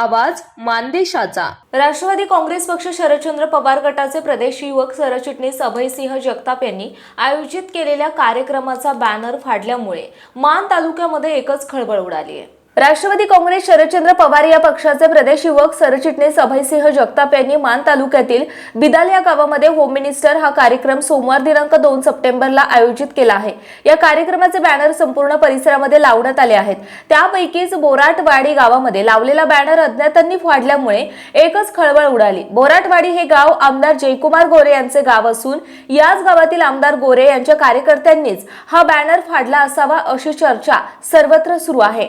आवाज मानदेशाचा. राष्ट्रवादी काँग्रेस पक्ष शरदचंद्र पवार गटाचे प्रदेश युवक सरचिटणीस अभयसिंह जगताप यांनी आयोजित केलेल्या कार्यक्रमाचा बॅनर फाडल्यामुळे मान तालुक्यामध्ये एकच खळबळ उडाली आहे. राष्ट्रवादी काँग्रेस शरदचंद्र पवार या पक्षाचे प्रदेश युवक सरचिटणीस अभयसिंह जगताप यांनी मान तालुक्यातील बिदाल या गावामध्ये होम मिनिस्टर हा कार्यक्रम सोमवार दिनांक दोन सप्टेंबरला आयोजित केला आहे. या कार्यक्रमाचे बॅनर संपूर्ण परिसरामध्ये लावण्यात आले आहेत. त्यापैकीच बोराटवाडी गावामध्ये लावलेला बॅनर अज्ञातांनी फाडल्यामुळे एकच खळबळ उडाली. बोराटवाडी हे गाव आमदार जयकुमार गोरे यांचे गाव असून याच गावातील आमदार गोरे यांच्या कार्यकर्त्यांनीच हा बॅनर फाडला असावा अशी चर्चा सर्वत्र सुरू आहे.